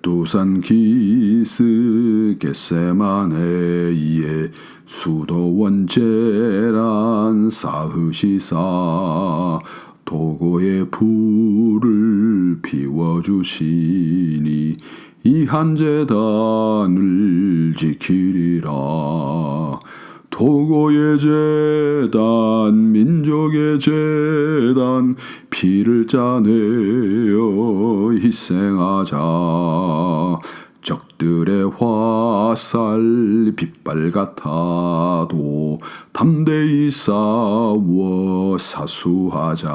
백두산 기스 겟세마네이에 수도원 제란 사흐시사 도고의 불을 피워주시니 이 한재단을 지키리라. 토고의 재단 민족의 재단 피를 짜내어 희생하자. 적들의 화살 빗발 같아도 담대히 싸워 사수하자.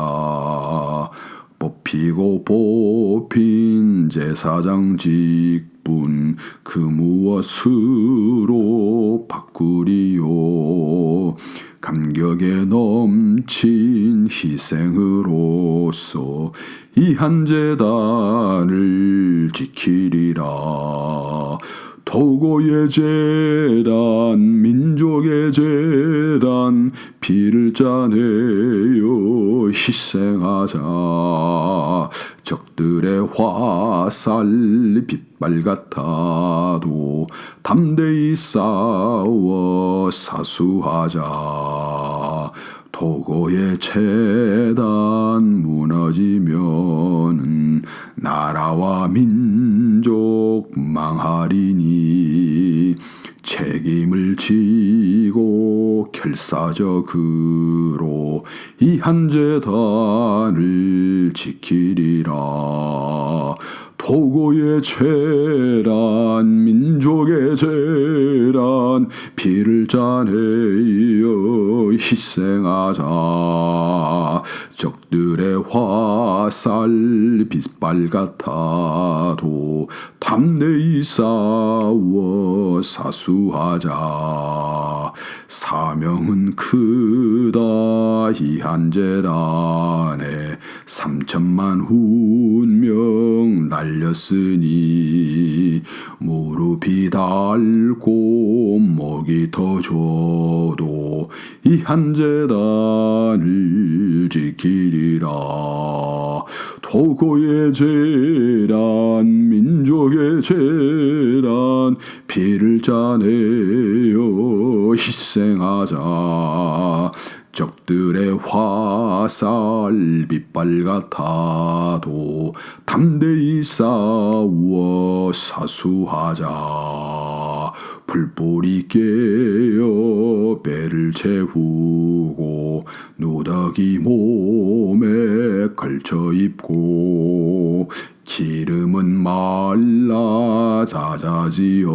뽑히고 뽑힌 제사장 직분 그 무엇으로 바꾸리요 감격에 넘친 희생으로서 이 한재단을 지키리라. 토고의 재단 민족의 재단 피를 짜내어 희생하자. 적들의 화살 빗발 같아도 담대히 싸워 사수하자. 토고의 재단 무너지면 나라와 민족 망하리니 책임을 지고 결사적으로 이 한재단을 지키리라. 토고의 재란 민족의 재란 피를 짜내어 희생하자. 적들의 화살 빗발 같아도 담대히 싸워 사수 하자. 사명은 크다 이 한재단에 삼천만 훈명 날렸으니 무릎이 닳고 목이 터져도 이 한재단을 지키리라. 토고의 재란 민족의 재란 피를 짜내어 희생하자. 적들의 화살 빗발 같아도 담대히 싸워 사수하자. 불불이 깨어 배를 채우고 누더기 몸에 걸쳐 입고 기름은 말라 자자지어도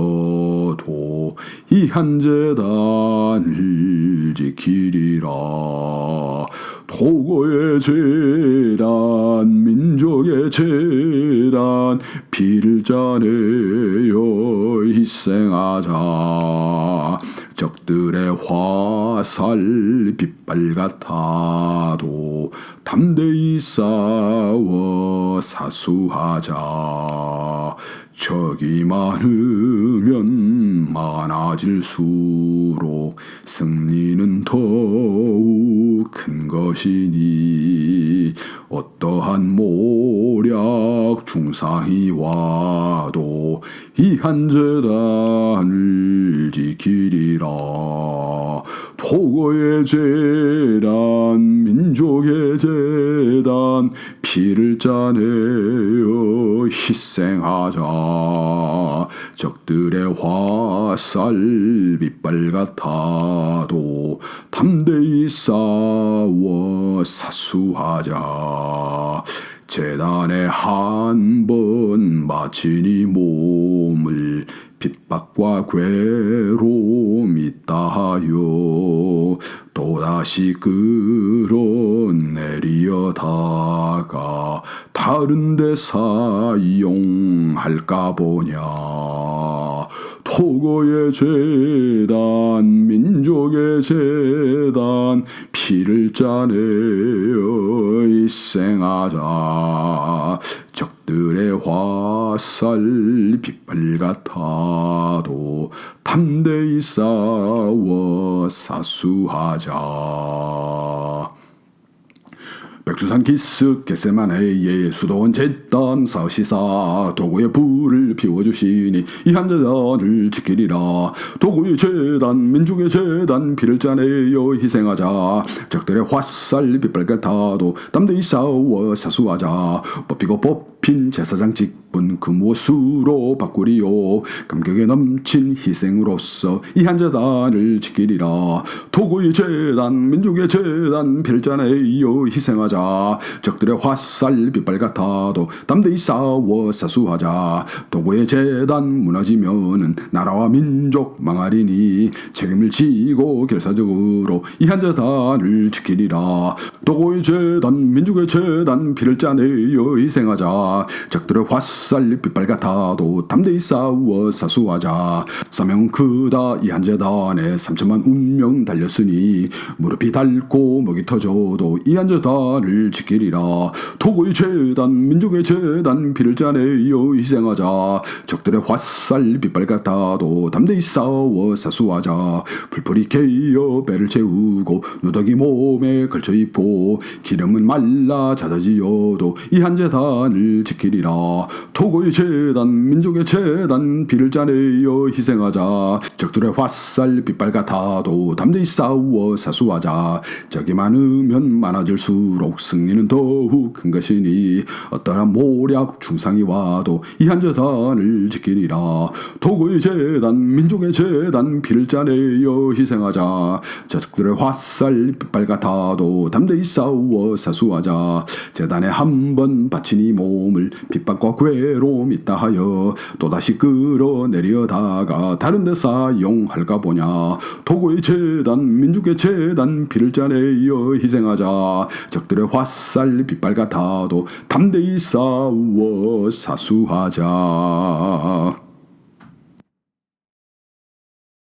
이 한재단을 지키리라. 토고의 재단 민족의 재단 피를 짜내어 희생하자 적들의 화살 빗발 같아도 담대히 싸워 사수하자. 적이 많으면 많아질수록 승리는 더욱 큰 것이니 어떠한 모략 중상이 와도 이 한재단을 지키리라. 토고의 재단 민족의 재단 피를 짜내어 희생하자. 적들의 화살 빗발 같아도 담대히 싸워 사수하자 재단에 한 번 바치니 몸을 핍박과 괴로움 있다하여 또다시 끌어내리어다가 다른 데 사용할까 보냐. 토고의 재단 민족의 재단 피를 짜내어 희생하자. 적들의 화살 빗발 같아도 담대히 싸워 사수하자 백두산 기슭 겟세마네의 수도원 제단 사시사 도구의 불을 피워주시니 이 한재단을 지키리라. 도구의 재단 민중의 재단 피를 짜내어 희생하자. 적들의 화살 빛발 같아도 담대히 싸워 사수하자. 뽑히고 뽑힌 제사장 직분 그 무엇으로 바꾸리요. 감격에 넘친 희생으로서 이 한재단을 지키리라. 도구의 재단 민족의 재단 짜내어 희생하자. 적들의 화살 빛발 같아도 담대히 싸워 사수하자. 도구의 재단 무너지면은 나라와 민족 망하리니 책임을 지고 결사적으로 이 한재단을 지키리라. 도구의 재단 민족의 재단 짜내어 희생하자 적들의 화살 빛발 같아도 담대히 싸워 사수하자. 사명 크다. 이 한재단에 3천만 운명 달렸으니 무릎이 닳고 목이 터져도 이 한재단을 지키리라. 도구의 재단 민족의 재단 피를 짜내어 희생하자. 적들의 화살 빛발 같아도 담대히 싸워 사수하자. 풀풀이 개어 배를 채우고 누더기 몸에 걸쳐 입고 기름은 말라 잦아지어도 이 한재단을 지키리라. 도구의 재단 민족의 재단 피를 짜내어 희생하자. 적들의 화살 빛발 같아도 담대히 싸워 사수하자. 적이 많으면 많아질수록 승리는 더욱 큰 것이니 어떠한 모략 중상이 와도 이 한 재단을 지키리라. 도구의 재단 민족의 재단 피를 짜내어 희생하자. 적들의 화살 빛발 같아도 담대히 싸워 사수하자. 재단에 한 번 바친 이 몸을 핍박과 괴로움 있다 하여 또다시 끌어내려다가 다른 데 사용할까 보냐. 도구의 재단 민족의 재단 피를 짜내어 희생하자. 적들의 화살 빛발 같아도 담대히 싸워 사수하자